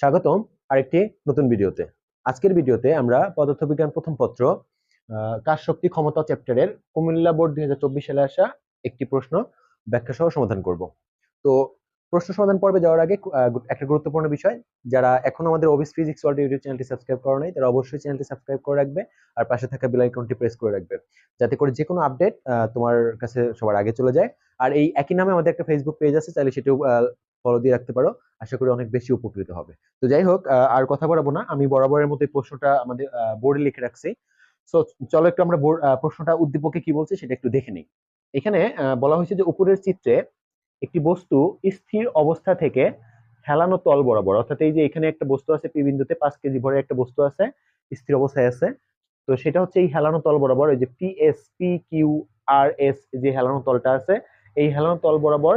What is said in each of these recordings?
স্বাগতম আরেকটি নতুন ভিডিওতে। আজকের ভিডিওতে আমরা পদার্থবিজ্ঞান প্রথম পত্র কাজ শক্তি ক্ষমতা চ্যাপ্টারের কুমিল্লা বোর্ড দুই হাজার চব্বিশ সালে আসা একটি প্রশ্ন ব্যাখ্যা সহ সমাধান করব। তো প্রশ্ন সমাধান পর্বে যাওয়ার আগে একটা গুরুত্বপূর্ণ বিষয়, যারা এখন আমাদের অফিস ফিজিক্স ওয়ার্ল্ড ইউটিউব চ্যানেলটি সাবস্ক্রাইব করা নাই, তারা অবশ্যই চ্যানেলটি সাবস্ক্রাইব করে রাখবে আর পাশে থাকা বেল আইকনটি প্রেস করে রাখবে, যাতে করে যে কোনো আপডেট তোমার কাছে সবার আগে চলে যায়। আর এই একই নামে আমাদের একটা ফেসবুক পেজ আছে, চাইলে সেটাও ফলো দিয়ে রাখতে পারো। আশা করি অনেক বেশি উপকৃত হবে। তো যাই হোক আর কথা বাড়াবো না। আমি বরাবরের মতো এই প্রশ্নটা আমাদের বোর্ডে লিখে রাখছি। সো চলো একটু আমরা প্রশ্নটা উদ্দীপকে কি বলছে সেটা একটু দেখে নিই। এখানে বলা হয়েছে যে উপরের চিত্রে একটি বস্তু স্থির অবস্থা থেকে হেলানো তল বরাবর। অর্থাৎ এই যে এখানে একটা বস্তু আছে পি বিন্দুতে, পাঁচ কেজি ভরের একটা বস্তু আছে, স্থির অবস্থায় আছে। তো সেটা হচ্ছে এই হেলানো তল বরাবর, এই যে P S P Q R S যে হেলানো তলটা আছে, এই হেলানো তল বরাবর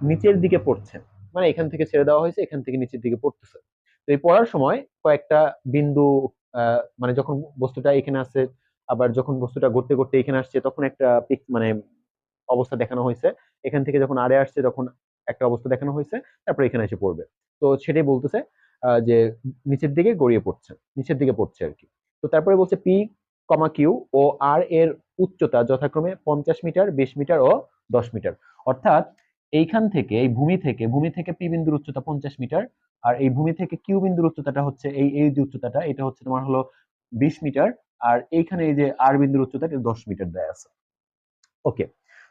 নিচের দিকে পড়ছে। মানে এখান থেকে ছেড়ে দেওয়া হয়েছে, এখান থেকে নিচের দিকে পড়তেছে। তো এই পড়ার সময় কয়েকটা বিন্দু মানে যখন বস্তুটা এখানে আসছে আবার যখন বস্তুটা ঘুরতে ঘুরতে এখানে আসছে, তখন একটা পিক মানে অবস্থা দেখানো হয়েছে। এখান থেকে যখন আরে আসছে, তখন একটা অবস্থা দেখানো হয়েছে, তারপর এখানে এসে পড়বে। তো সেটাই বলতেছে যে নিচের দিকে গড়িয়ে পড়ছে, নিচের দিকে পড়ছে আর কি। তো তারপরে বলছে পি কমা কিউ ও আর এর উচ্চতা যথাক্রমে পঞ্চাশ মিটার, বিশ মিটার ও দশ মিটার। অর্থাৎ এইখান থেকে, এই ভূমি থেকে ভূমি থেকে পি বিন্দুর উচ্চতা পঞ্চাশ মিটার, আর এই ভূমি থেকে কিউ বিন্দুর উচ্চতাটা হচ্ছে এই এই যে উচ্চতাটা, এটা হচ্ছে তোমার হলো বিশ মিটার, আর এইখানে এই যে আর বিন্দুর উচ্চতা, এটা দশ মিটার দেয়া আছে। ওকে,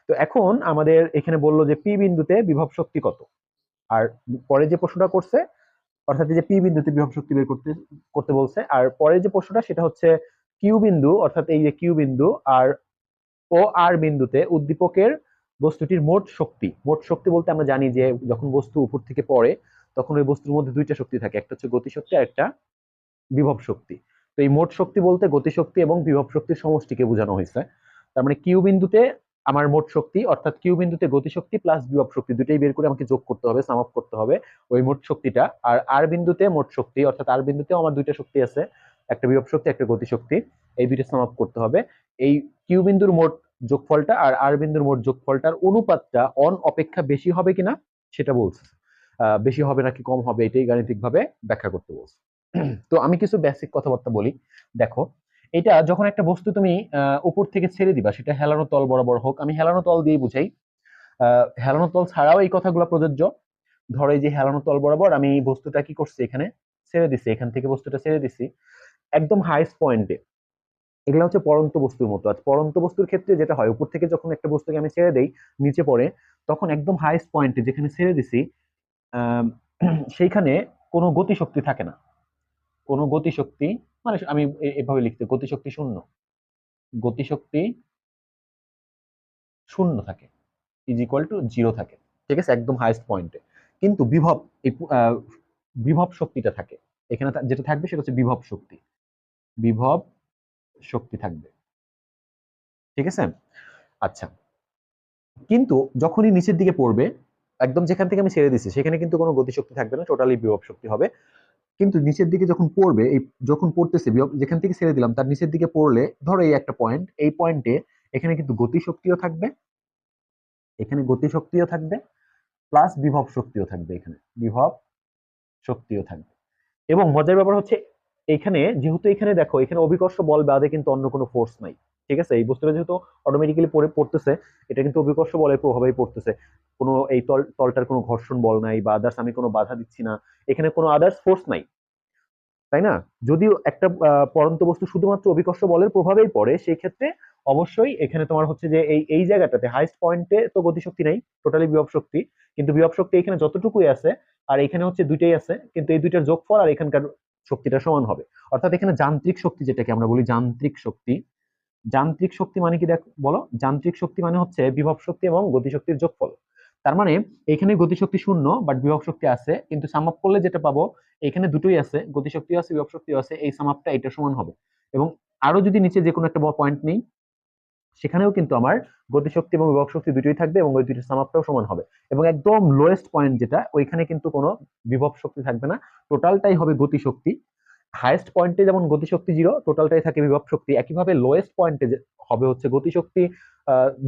তো এখন আমাদের এখানে বলল যে পি বিন্দুতে বিভব শক্তি কত? আর পরে যে প্রশ্নটা করছে, অর্থাৎ যে পি বিন্দুতে বিভব শক্তি বের করতে করতে বলছে, আর পরে যে প্রশ্নটা, সেটা হচ্ছে কিউ বিন্দু, অর্থাৎ এই যে কিউ বিন্দু, আর ও আর বিন্দুতে উদ্দীপকের বস্তুটির মোট শক্তি। মোট শক্তি বলতে আমরা জানি যে যখন বস্তু উপর থেকে পড়ে, তখন ওই বস্তুর মধ্যে দুইটা শক্তি থাকে, একটা হচ্ছে গতিশক্তি আর একটা বিভব শক্তি। তো এই মোট শক্তি বলতে গতিশক্তি এবং বিভব শক্তির সমষ্টিকে বোঝানো হয়েছে। তার মানে কিউ বিন্দুতে আমার মোট শক্তি, অর্থাৎ কিউ বিন্দুতে গতিশক্তি প্লাস বিভব শক্তি দুটাই বের করে আমাকে যোগ করতে হবে সাম আপ করতে হবে ওই মোট শক্তিটা। আর আর বিন্দুতে মোট শক্তি, অর্থাৎ আর বিন্দুতেও আমার দুইটা শক্তি আছে, একটা বিভব শক্তি, একটা গতিশক্তি, এই দুইটা সাম আপ করতে হবে। এই কিউ বিন্দুর মোট যোগফলটা আর আর বিন্দুর মোট যোগফলটার অনুপাতটা অন অপেক্ষা বেশি হবে কিনা সেটা বলছে। বেশি হবে নাকি কম হবে এটাই গাণিতিকভাবে ব্যাখ্যা করতে বলছে। তো আমি কিছু বেসিক কথাবার্তা বলি। দেখো, এটা যখন একটা বস্তু তুমি উপর থেকে ছেড়ে দিবা, সেটা হেলানো তল বরাবর হোক, আমি হেলানো তল দিয়ে বুঝাই। হেলানো তল ছাড়াও এই কথাগুলো প্রযোজ্য। ধরো এই যে হেলানো তল বরাবর আমি বস্তুটা কি করছি এখানে? ছেড়ে দিছি, এখান থেকে বস্তুটা ছেড়ে দিছি। একদম হাইস্ট পয়েন্টে এগুলো হচ্ছে পরন্ত বস্তুর মতো। আর পরন্ত বস্তুর ক্ষেত্রে যেটা হয়, উপর থেকে যখন একটা বস্তুকে আমি ছেড়ে দেই, নিচে পড়ে, তখন একদম হাইস্ট পয়েন্টে যেখানে ছেড়ে দিছি সেইখানে কোনো গতিশক্তি থাকে না। কোনো গতিশক্তি মানে আমি এভাবে লিখতে, গতিশক্তি শূন্য। গতিশক্তি শূন্য থাকে ইজ ইকুয়াল টু জিরো থাকে, ঠিক আছে? একদম হাইস্ট পয়েন্টে কিন্তু বিভব বিভব শক্তিটা থাকে। এখানে যেটা থাকবে সেটা হচ্ছে বিভব শক্তি। বিভব শক্তি থাকবে। ঠিক আছে? আচ্ছা। কিন্তু যখনই নিচের দিকে পড়বে, একদম যেখান থেকে আমি ছেড়ে দিচ্ছি সেখানে কিন্তু কোনো গতিশক্তি থাকবে না টোটালি বিভব শক্তি হবে। কিন্তু নিচের দিকে যখন পড়বে, এই যখন পড়তেছে যেখান থেকে ছেড়ে দিলাম, তার নিচের দিকে পড়লে, ধরো এই একটা পয়েন্ট এই পয়েন্টে এখানে কিন্তু গতিশক্তিও থাকবে। এখানে গতিশক্তিও থাকবে প্লাস বিভব শক্তিও থাকবে এখানে। বিভব শক্তিও থাকবে। এবং মজার ব্যাপার হচ্ছে এখানে যেহেতু এখানে দেখো, এখানে অভিকর্ষ বল বাদে কিন্তু অন্য কোনো ফোর্স নাই, ঠিক আছে? এই বস্তুটা যেহেতু অটোমেটিক্যালি পড়ে, পড়তেছে, এটা কিন্তু অভিকর্ষ বলের প্রভাবেই পড়তেছে। কোনো এই তল, তলটার কোনো ঘর্ষণ বল নাই বা আদার্স আমি কোনো বাধা দিচ্ছি না, এখানে কোনো আদার্স ফোর্স নাই। তাই না? যদিও একটা পরন্ত বস্তু শুধুমাত্র অভিকর্ষ বলের প্রভাবেই পড়ে সেই ক্ষেত্রে অবশ্যই এখানে তোমার হচ্ছে যে এই এই জায়গাটাতে হাইস্ট পয়েন্টে তো গতিশক্তি নাই টোটালি বিভব শক্তি, কিন্তু বিভব শক্তি এখানে যতটুকুই আছে, আর এখানে হচ্ছে দুইটাই আছে, কিন্তু এই দুইটার যোগফল আর এখানকার শক্তিটা সমান হবে। অর্থাৎ এখানে যান্ত্রিক শক্তি যেটাকে আমরা বলি যান্ত্রিক শক্তি। যান্ত্রিক শক্তি মানে কি দেখ, বলো? যান্ত্রিক শক্তি মানে হচ্ছে বিভব শক্তি এবং গতিশক্তির যোগফল। তার মানে এখানে গতিশক্তি শূন্য বাট বিভব শক্তি আছে, কিন্তু সামাপ করলে যেটা পাবো, এখানে দুটোই আছে, গতিশক্তিও আছে, বিভব শক্তিও আছে, এই সামাপটা এটা সমান হবে। এবং আরও যদি নিচে যে কোনো একটা পয়েন্ট নেই সেখানেও কিন্তু আমার গতিশক্তি এবং বিভব শক্তি দুটোই থাকবে এবং ওই দুটোর সাম আপটাও সমান হবে। এবং একদম লোয়েস্ট পয়েন্ট যেটা, ওইখানে কিন্তু কোনো বিভব শক্তি থাকবে না। টোটালটাই হবে গতিশক্তি। হায়েস্ট পয়েন্টে যেমন গতিশক্তি জিরো টোটালটাই থাকে বিভব শক্তি। একইভাবে লোয়েস্ট পয়েন্টে হবে হচ্ছে গতিশক্তি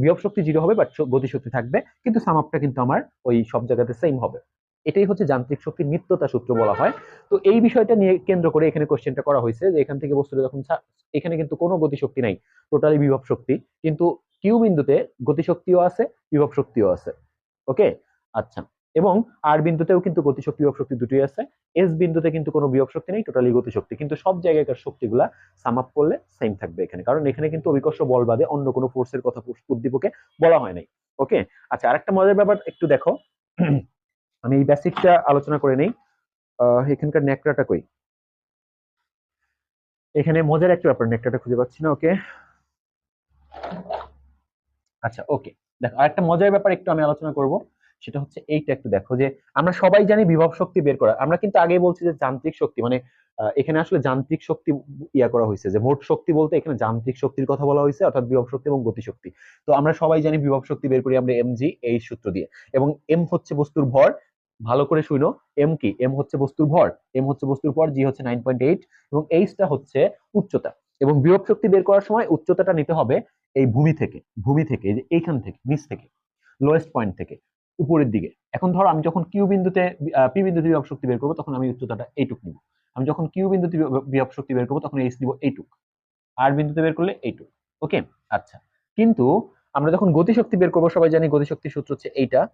বিভব শক্তি জিরো হবে বাট গতিশক্তি থাকবে। কিন্তু সামাপটা কিন্তু আমার ওই সব জায়গাতে সেম হবে। এটাই হচ্ছে যান্ত্রিক শক্তির নিত্যতা সূত্র বলা হয়। তো এই বিষয়টা নিয়ে কেন্দ্র করে এখানে কোশ্চেনটা করা হয়েছে যে এখান থেকে বস্তুটা যখন এখানে কিন্তু কোনো গতিশক্তি নাই টোটালি বিভব শক্তি, কিন্তু কিউ বিন্দুতে গতিশক্তিও আছে, বিভব শক্তিও আছে। ওকে আচ্ছা। এবং আর বিন্দুতেও কিন্তু গতিশক্তি, বিভব শক্তি দুটোই আছে। এস বিন্দুতে কিন্তু কোনো বিভব শক্তি নেই টোটালি গতিশক্তি। কিন্তু সব জায়গাকার শক্তিগুলা সাম আপ করলে সেম থাকবে এখানে। কারণ এখানে কিন্তু অভিকর্ষ বল বাদে অন্য কোনো ফোর্সের কথা উদ্দীপকে বলা হয় নাই। ওকে আচ্ছা আরেকটা মজার ব্যাপার একটু দেখো। আমি এই বেসিকটা আলোচনা করে নেই। এখানকার নেকড়াটা কই? এখানে মজার একটা ব্যাপার নেকড়াটা খুঁজে পাচ্ছি না, ওকে? আচ্ছা ওকে। দেখো, আরেকটা মজার ব্যাপার একটু আমি আলোচনা করব, সেটা হচ্ছে এইটা একটু দেখো যে, আমরা সবাই জানি বিভব শক্তি বের করা, আমরা কিন্তু আগেই বলছি যে যান্ত্রিক শক্তি মানে এখানে আসলে যান্ত্রিক শক্তি ইয়া করা হয়েছে যে মোট শক্তি বলতে এখানে যান্ত্রিক শক্তির কথা বলা হয়েছে অর্থাৎ বিভব শক্তি এবং গতিশক্তি তো আমরা সবাই জানি বিভব শক্তি বের করি আমরা এমজি এই সূত্র দিয়ে, এবং এম হচ্ছে বস্তুর ভর ভালো করে শুনো এম কি? এম হচ্ছে বস্তুর ভর। এম হচ্ছে বস্তুর ভর জি হচ্ছে নাইন পয়েন্ট এইট এবং এইচটা হচ্ছে উচ্চতা। এবং বিভব শক্তি বের করার সময় উচ্চতাটা নিতে হবে এই ভূমি থেকে ভূমি থেকে, এই যে এইখান থেকে, নিচ থেকে লোয়েস্ট পয়েন্ট থেকে, উপরের দিকে। এখন ধরো আমি যখন কিউ বিন্দুতে পি বিন্দুতে বিভব শক্তি বের করব তখন আমি উচ্চতাটা এইটুক নিব। আমি যখন কিউ বিন্দুতে বিভব- শক্তি বের করব তখন এইচ নিব এইটুক। আর বিন্দুতে বের করলে এইটুক। ওকে আচ্ছা। কিন্তু আমরা যখন গতিশক্তি বের করব, সবাই জানি গতিশক্তির সূত্র হচ্ছে এইটা।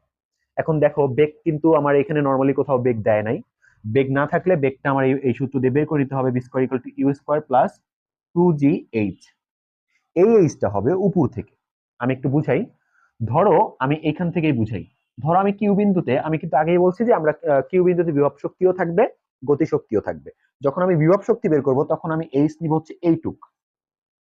এখন দেখো বেগ কিন্তু আমার এখানে নর্মালি কোথাও বেগ দেয় নাই। বেগ না থাকলে বেগটা আমার এই- সূত্র দিয়ে বের করে নিতে হবে B U square plus two G H এই এইচটা হবে উপর থেকে। আমি একটু বুঝাই। ধরো, আমি এখান থেকেই বুঝাই। ধরো, আমি কিউ বিন্দুতে, আমি কিন্তু আগেই বলছি যে আমরা কিউ বিন্দুতে বিভব শক্তিও থাকবে, গতিশক্তিও থাকবে। যখন আমি বিভব শক্তি বের করব, তখন আমি এইচ নিব হচ্ছে এইটুক।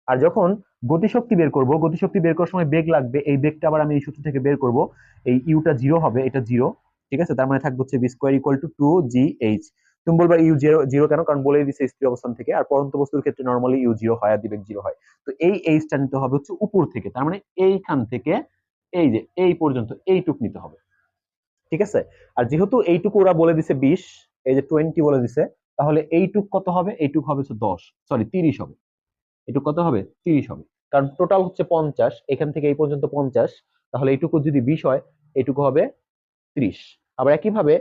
আর যখন গতিশক্তি বের করব, গতিশক্তি বের করার সময় বেগ লাগবে, এই বেগটা আবার আমি এই সূত্র থেকে বের করব, এই ইউটা জিরো হবে, এটা জিরো ঠিক আছে? তার মানে থাকবে হচ্ছে B square equal to two G H তুমি বলবা ইউ জিরো জিরো কেন? কারণ বলেই দিছে স্থির অবস্থান থেকে, আর পরন্ত বস্তুর ক্ষেত্রে নর্মালি ইউ জিরো হয় আর দিবেগ জিরো হয়। তো এই এইচটা নিতে হবে হচ্ছে উপর থেকে, তার মানে এইখান থেকে এই যে, এই পর্যন্ত, এইটুক নিতে হবে। ঠিক আছে? আর যেহেতু এইটুকু ওরা বলে দিছে বিশ, এই যে টোয়েন্টি বলে দিছে, তাহলে এইটুক কত হবে? এইটুক হবে হচ্ছে দশ সরি তিরিশ হবে। এটুক কত হবে? তিরিশ হবে। কারণ টোটাল হচ্ছে পঞ্চাশ, এখান থেকে এই পর্যন্ত পঞ্চাশ, তাহলে এইটুকু যদি বিশ হয় এইটুকু হবে ত্রিশ। আবার একইভাবে,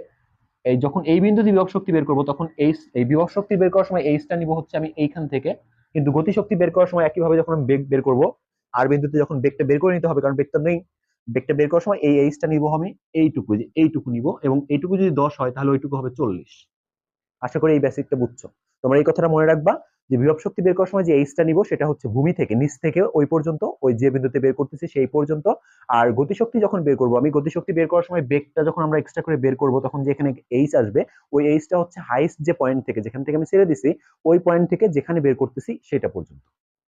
এই যখন এই বিন্দু দিয়ে বিভব শক্তি বের করব, তখন এই এই বিভব শক্তি বের করার সময় এইচটা নিব হচ্ছে আমি এইখান থেকে। কিন্তু গতি শক্তি বের করার সময় একইভাবে যখন আমি বেগ বের করব, আর বিন্দুতে যখন বেগটা বের করে নিতে হবে, কারণ বেগটা নেই, বেগটা বের করার সময় এই এইচটা নিব আমি, এইটুকু যে এইটুকু নিব, এবং এইটুকু যদি দশ হয়, তাহলে ওইটুকু হবে চল্লিশ। আশা করি এই বেসিকটা বুঝছ। তোমরা এই কথাটা মনে রাখবা। যে বিভব শক্তি বের করার সময় যে এইচটা নিব সেটা হচ্ছে ভূমি থেকে, নিচ থেকে ওই পর্যন্ত, ওই যে বিন্দুতে বের করতেছি সেই পর্যন্ত। আর গতিশক্তি যখন বের করব, আমি গতিশক্তি বের করার সময় বেগটা যখন আমরা এক্সট্রা করে বের করব, তখন যে এখানে এইচ আসবে, ওই এইচটা হচ্ছে হাইস্ট যে পয়েন্ট থেকে, যেখান থেকে আমি ছেড়ে দিছি, ওই পয়েন্ট থেকে যেখানে বের করতেছি সেটা পর্যন্ত।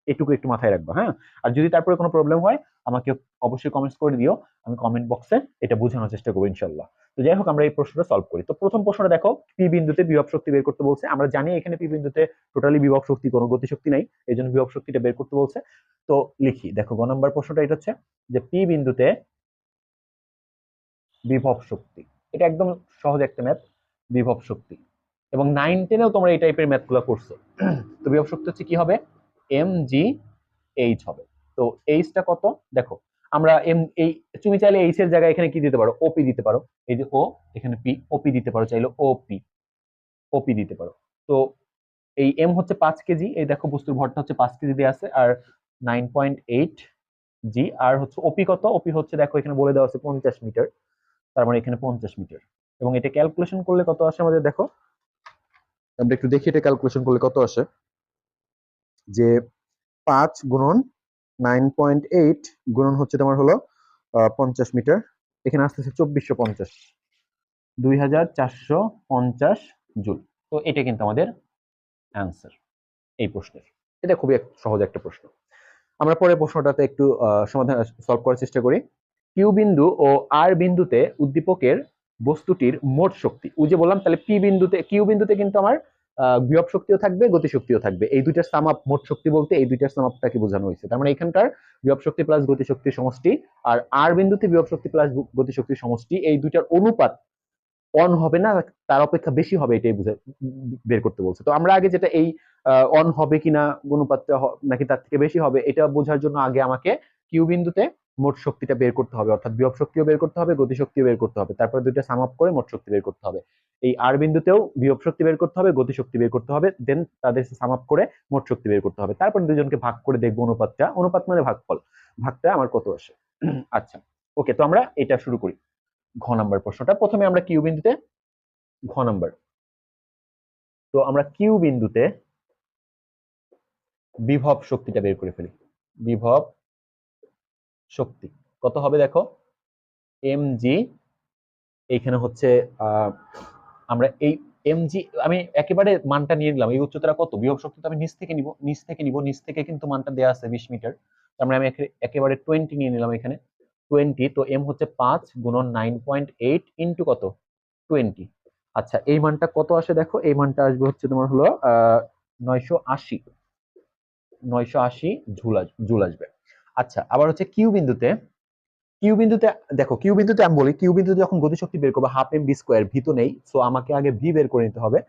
এটুকু একটু মাথায় রাখব হ্যাঁ? আর যদি তারপরে কোনো প্রবলেম হয়, আমাকে অবশ্যই কমেন্টস করে দিও, আমি কমেন্ট বক্সে এটা বোঝানোর চেষ্টা করব ইনশাল্লাহ তো যাই হোক, আমরা এই প্রশ্নটা সলভ করি। তো প্রথম প্রশ্নটা দেখো পি বিন্দুতে বিভব শক্তি বের করতে বলছে। আমরা জানি এখানে পি বিন্দুতে টোটালি বিভব শক্তি, কোনো গতিশক্তি নাই এই জন্য বিভব শক্তিটা বের করতে বলছে। তো লিখি, দেখো, গ নম্বর প্রশ্নটা এটা হচ্ছে যে পি বিন্দুতে বিভব শক্তি, এটা একদম সহজ একটা ম্যাথ বিভব শক্তি। এবং নাইন টেনেও তোমরা এই টাইপের ম্যাথগুলো করছ। তো বিভব শক্তি হচ্ছে কি হবে? এম জি এইচ হবে। তো এইচটা কত? দেখো আমরা এম, এই, তুমি চাইলে এইচ এর জায়গায় এখানে কি দিতে পারো? ওপি দিতে পারো। এই যে ও এখানে পি ওপি দিতে পারো। চাইলে ওপি ওপি দিতে পারো। তো এই এম হচ্ছে পাঁচ কেজি। এই দেখো বস্তুর ভরটা হচ্ছে পাঁচ কেজি দিয়ে আছে। আর নাইন পয়েন্ট এইট জি আর হচ্ছে ওপি কত? ওপি হচ্ছে দেখো এখানে বলে দেওয়া আছে পঞ্চাশ মিটার। তার মানে এখানে পঞ্চাশ মিটার। এবং এটা ক্যালকুলেশন করলে কত আসে আমাদের? দেখো। আমরা একটু দেখি এটা ক্যালকুলেশন করলে কত আসে? যে পাঁচ গুণন নাইন পয়েন্ট এইট গুণন হচ্ছে তোমার হলো পঞ্চাশ মিটার। এখানে আসতেছে চব্বিশশো পঞ্চাশ। দুই হাজার চারশো পঞ্চাশ জুল। তো এটা কিন্তু আমাদের অ্যান্সার এই প্রশ্নের। এটা খুবই সহজ একটা প্রশ্ন। আমরা পরের প্রশ্নটাতে একটু সমাধান সলভ করার চেষ্টা করি। কিউ বিন্দু ও আর বিন্দুতে উদ্দীপকের বস্তুটির মোট শক্তি। ওই যে বললাম, তাহলে পি বিন্দুতে কিউ বিন্দুতে কিন্তু আমার বিভব শক্তিও থাকবে গতি শক্তিও থাকবে। এই দুইটার সাম আপ মোট শক্তি বলতে এই দুইটার সাম আপটাকে বোঝানো হয়েছে। তার মানে এখানকার বিভব শক্তি প্লাস গতি শক্তির সমষ্টি আর আর বিন্দুতে বিভব শক্তি প্লাস গতি শক্তির সমষ্টি এই দুইটার অনুপাত অন হবে না, তার অপেক্ষা বেশি হবে এটাই বুঝে বের করতে বলছে। তো আমরা আগে যেটা এই অন হবে কিনা, অনুপাতটা নাকি তার থেকে বেশি হবে, এটা বোঝার জন্য আগে আমাকে কিউ বিন্দুতে মোট শক্তিটা বের করতে হবে। অর্থাৎ বিভব শক্তিও বের করতে হবে, গতি শক্তিও বের করতে হবে। তারপরে দুইটা সাম আপ করে মোট শক্তি বের করতে হবে। এই আর বিন্দুতেও বিভব শক্তি বের করতে হবে, গতি শক্তি বের করতে হবে দেন তাদের সাম আপ করে মোট শক্তি বের করতে হবে। তারপর দুজনকে ভাগ করে দেখব অনুপাতটা। অনুপাত মানে ভাগফল। ভাগটা আমার কত আসে? আচ্ছা ওকে তো আমরা এটা শুরু করি। ঘ নাম্বার প্রশ্নটা। প্রথমে আমরা কিউ বিন্দুতে, ঘ নাম্বার তো আমরা কিউ বিন্দুতে বিভব শক্তিটা বের করে ফেলি। বিভব শক্তি। কত হবে দেখো? এম জি এইখানে হচ্ছে আমরা এই এম জি আমি একেবারে মানটা নিয়ে নিলাম। এই উচ্চতাটা কত? বিভব শক্তি তো আমি নিচ থেকে নিব, নিচ থেকে নিব, নিচ থেকে কিন্তু মানটা দেওয়া আছে বিশ মিটার। তার মানে আমি একে- একেবারে টোয়েন্টি নিয়ে নিলাম এখানে। টোয়েন্টি তো এম হচ্ছে পাঁচ গুণন নাইন পয়েন্ট এইট ইন্টু কত? টোয়েন্টি আচ্ছা এই মানটা কত আসে দেখো? এই মানটা আসবে হচ্ছে তোমার হলো নয়শো আশি। নয়শো আশি ঝুল আস- জুল আসবে। আচ্ছা আবার হচ্ছে কিউ বিন্দুতে কিউ বিন্দুতে, দেখো, কিউ বিন্দুতে আমি বলি, কিউ বিন্দুতে যখন গতিশক্তি বের করব, half M B square, V তো নেই সো আমাকে আগে ভি বের করে নিতে হবে।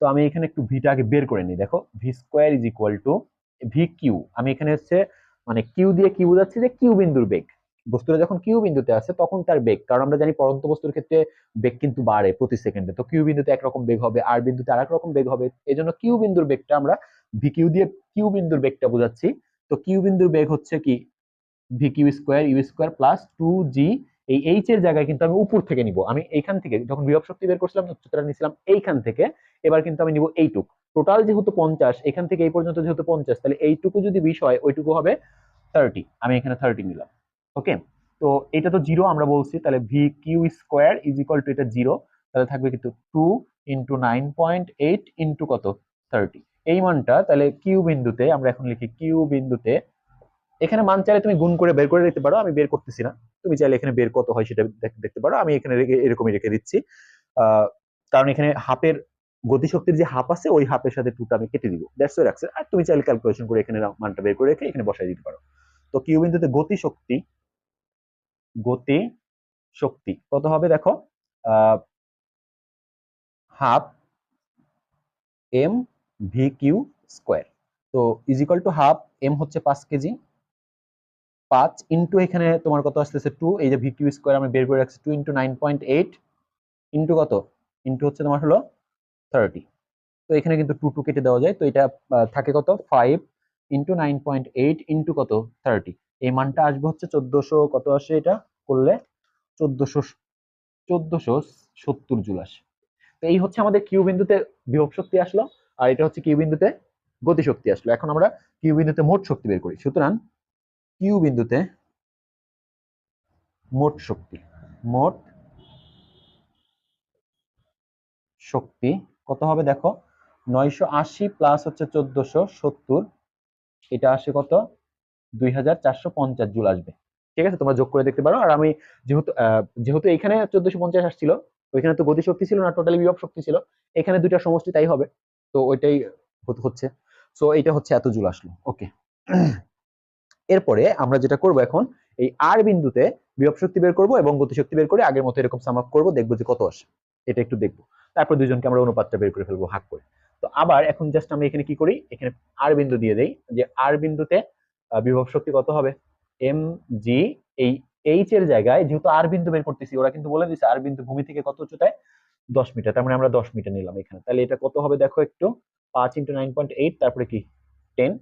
তো আমি এখানে একটু ভিটা আগে বের করে নিই, দেখো, V square is equal to V Q. আমি এখানে হচ্ছে মানে কিউ দিয়ে কি বোঝাচ্ছি যে কিউ বিন্দুর বেগ। বস্তুটা যখন কিউ বিন্দুতে আছে তখন তার বেগ। কারণ আমরা জানি পরন্ত বস্তুর ক্ষেত্রে বেগ কিন্তু বাড়ে প্রতি সেকেন্ডে। তো কিউ বিন্দুতে একরকম বেগ হবে, আর বিন্দুতে আরেক রকম বেগ হবে। এই জন্য কিউ বিন্দুর বেগটা আমরা ভি কিউ দিয়ে কিউ বিন্দুর বেগটা বোঝাচ্ছি। তো কিউ বিন্দুর বেগ হচ্ছে কি? V Q square U square plus two G এই এইচ এর জায়গায় কিন্তু আমি উপর থেকে নিব। আমি এইখান থেকে যখন বিভব শক্তি বের করছিলাম উচ্চতাটা নিছিলাম এইখান থেকে, এবার কিন্তু আমি নিব এইটুক। টোটাল যেহেতু পঞ্চাশ, এখান থেকে এই পর্যন্ত যেহেতু পঞ্চাশ, তাহলে এইটুকু যদি বিশ হয়, ওইটুকু হবে থার্টি আমি এখানে থার্টি নিলাম। ওকে তো এটা তো জিরো আমরা বলছি, তাহলে V Q square is equal to এটা জিরো তাহলে থাকবে কিন্তু two into nine point eight into কত? থার্টি এই মানটা তাহলে কিউ বিন্দুতে, আমরা এখন লিখি কিউ বিন্দুতে এখানে মান চাইলে তুমি গুণ করে বের করে দিতে পারো, আমি বের করতেছি না। তুমি চাইলে এখানে বের কত হয় সেটা দেখতে পারো। আমি এখানে এরকমই রেখে দিচ্ছি। কারণ এখানে হাফের গতিশক্তির যে হাফ আছে, ওই হাফের সাথে টুটা আমি কেটে দিব। রাখছে আর তুমি চাইলে ক্যালকুলেশন করে এখানে মানটা বের করে রেখে এখানে বসাই দিতে পারো। তো কিউ বিন্দুতে গতি শক্তি গতি শক্তি কত হবে দেখো? Half M V Q square তো ইজিক্যাল টু হাফ এম হচ্ছে পাঁচ কেজি। পাঁচ ইন্টু এখানে তোমার কত আসতেছে টু এই যে ভি কিউ স্কোয়ার আমি বের করে রাখছি two into nine point eight into কত? ইন্টু হচ্ছে তোমার হলো থার্টি তো এখানে কিন্তু টু টু কেটে দেওয়া যায়। তো এটা থাকে কত? Five into nine point eight into কত? থার্টি এই মানটা আসবে হচ্ছে চোদ্দশো কত আসে এটা? করলে চোদ্দশো চোদ্দশো সত্তর জুল আসে। তো এই হচ্ছে আমাদের কিউ বিন্দুতে বিভব শক্তি আসলো। আর এটা হচ্ছে কিউ বিন্দুতে গতি শক্তি আসলো। এখন আমরা কিউ বিন্দুতে মোট শক্তি বের করি। সুতরাং কিউ বিন্দুতে মোট শক্তি মোট শক্তি কত হবে দেখো? নয়শো আশি প্লাস হচ্ছে চোদ্দশো সত্তর, এটা আসে কত? দুই হাজার চারশো পঞ্চাশ জুল আসবে। ঠিক আছে? তোমরা যোগ করে দেখতে পারো। আর আমি যেহেতু যেহেতু এখানে চোদ্দশো পঞ্চাশ আসছিল, ওইখানে তো গতি শক্তি ছিল না, টোটালি বিভব শক্তি ছিল। এখানে দুইটা সমষ্টি তাই হবে। তো ওইটাই হচ্ছে। সো এটা হচ্ছে এত জুল আসলো। ওকে এরপরে আমরা যেটা করব এখন, এই আর বিন্দুতে বিভব শক্তি বের করব এবং গতি শক্তি বের করে আগের মতো এরকম সাম আপ করব, দেখব যে কত আসে। এটা একটু দেখব। তারপর দুজনকে আমরা অনুপাতটা বের করে ফেলব, ভাগ করে। তো আবার এখন জাস্ট আমি এখানে কি করি? এখানে আর বিন্দু দিয়ে দেই যে আর বিন্দুতে বিভব শক্তি কত হবে? এম জি এই এইচ এর জায়গায় যেহেতু আর বিন্দু বের করতেছি, ওরা কিন্তু বলে দিচ্ছে আর বিন্দু ভূমি থেকে কত উচ্চতায়? দশ মিটার। তার মানে আমরা দশ মিটার নিলাম এখানে। তাহলে এটা কত হবে দেখো একটু? পাঁচ ইন্টু নাইন পয়েন্ট এইট তারপরে কি? টেন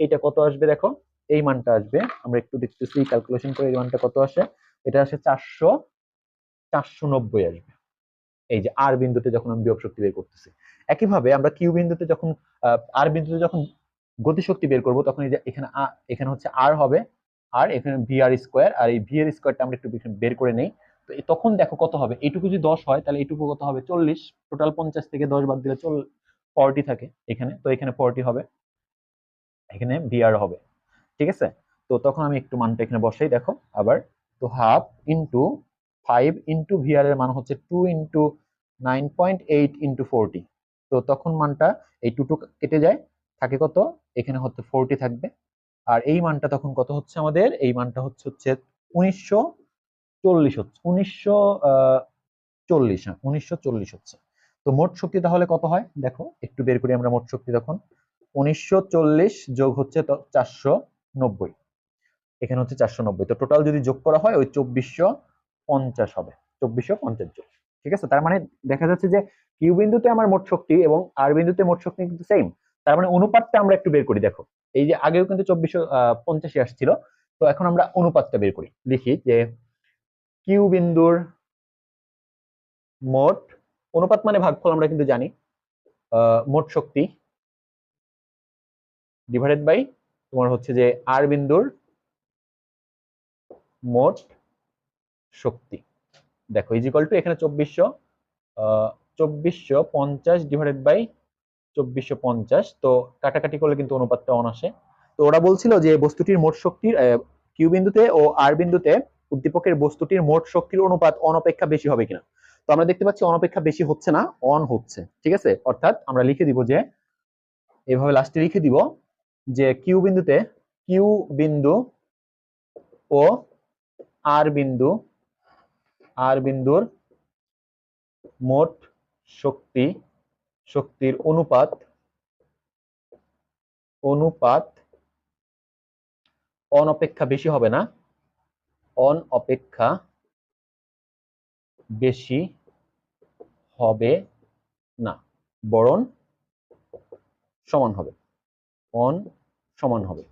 এটা কত আসবে দেখো? এই মানটা আসবে। আমরা একটু দেখতেছি ক্যালকুলেশন করে এই মানটা কত আসে? এটা আসে চারশো চারশো নব্বই আসবে। এই যে আর বিন্দুতে যখন আমি বিভব শক্তি বের করতেছি। একইভাবে আমরা কিউ বিন্দুতে যখন আর বিন্দুতে যখন গতিশক্তি বের করব, তখন এই যে এখানে এখানে হচ্ছে আর হবে। আর এখানে ভি আর স্কোয়ার আর এই ভি এর স্কোয়ারটা আমরা একটু বের করে নেই। তো তখন দেখো কত হবে? এইটুকু যদি দশ হয়, তাহলে এইটুকু কত হবে? চল্লিশ। টোটাল পঞ্চাশ থেকে দশ বাদ দিলে চল ফর্টি থাকে এখানে। তো এখানে ফর্টি হবে। এখানে ভি আর হবে। ঠিক আছে? তো তখন আমি একটু মানটা এখানে বসাই, দেখো, আবার তো half into five into VR এর মান হচ্ছে two into nine point eight into forty তো তখন মানটা এই টু টু কেটে যায়, থাকে কত? এখানে হচ্ছে ফোরটি থাকবে। আর এই মানটা তখন কত হচ্ছে আমাদের? এই মানটা হচ্ছে হচ্ছে উনিশশো চল্লিশ হচ্ছে, উনিশশো চল্লিশ হ্যাঁ উনিশশো চল্লিশ হচ্ছে। তো মোট শক্তি তাহলে কত হয়? দেখো, একটু বের করি আমরা মোট শক্তি তখন। উনিশশো চল্লিশ যোগ হচ্ছে চারশো নব্বই। এখানে হচ্ছে চারশো নব্বই। তো টোটাল যদি যোগ করা হয়, ওই চব্বিশশো পঞ্চাশ হবে। চব্বিশশো পঞ্চাশ জন ঠিক আছে? তার মানে দেখা যাচ্ছে যে কিউ বিন্দুতে আমার মোট শক্তি এবং আর বিন্দুতে মোট শক্তি কিন্তু সেম তার মানে অনুপাতটা আমরা একটু বের করি, দেখো। এই যে আগেও কিন্তু চব্বিশশো পঞ্চাশি আসছিল। তো এখন আমরা অনুপাতটা বের করি। লিখি যে কিউ বিন্দুর মোট, অনুপাত মানে ভাগফল আমরা কিন্তু জানি মোট শক্তি ডিভাইডেড বাই তোমার হচ্ছে যে আর বিন্দুর মোট শক্তি। দেখো ইজিকল টু এখানে চব্বিশশো চব্বিশশো পঞ্চাশ ডিভাইডেড বাই চব্বিশশো পঞ্চাশ, তো কাটাকাটি করলে কিন্তু অনুপাতটা অন আসে তো ওরা বলছিল যে বস্তুটির মোট শক্তির কিউ বিন্দুতে ও আর বিন্দুতে উদ্দীপকের বস্তুটির মোট শক্তির অনুপাত অনপেক্ষা বেশি হবে কিনা। তো আমরা দেখতে পাচ্ছি অনপেক্ষা বেশি হচ্ছে না অন হচ্ছে, ঠিক আছে? অর্থাৎ আমরা লিখে দিব যে, এভাবে লাস্টে লিখে দিব যে কিউ বিন্দুতে কিউ বিন্দু ও আর বিন্দু আর বিন্দুর মোট শক্তি, শক্তির অনুপাত অনুপাত অন অপেক্ষা বেশি হবে না, অন অপেক্ষা বেশি হবে না, বরণ সমান হবে। অন সমান হবে।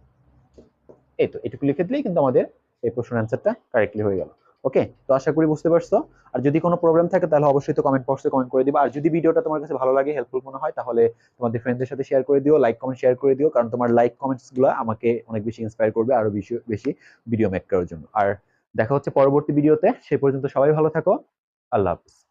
এই তো, এটুকু লিখে দিলেই কিন্তু আমাদের এই প্রশ্নের অ্যান্সারটা কারেক্টলি হয়ে গেল। ওকে তো আশা করি বুঝতে পারছ। আর যদি কোনো প্রবলেম থাকে, তাহলে অবশ্যই তো কমেন্ট বক্সে কমেন্ট করে দিবা। আর যদি ভিডিওটা তোমার কাছে ভালো লাগে হেল্পফুল মনে হয়, তাহলে তোমাদের ফ্রেন্ডদের সাথে শেয়ার করে দিও লাইক কমেন্ট শেয়ার করে দিও। কারণ তোমার লাইক কমেন্টসগুলো আমাকে অনেক বেশি ইন্সপায়ার করবে, আরও বেশি বেশি ভিডিও মেক করার জন্য। আর দেখা হচ্ছে পরবর্তী ভিডিওতে সে পর্যন্ত সবাই ভালো থাকো। আল্লাহ হাফিজ।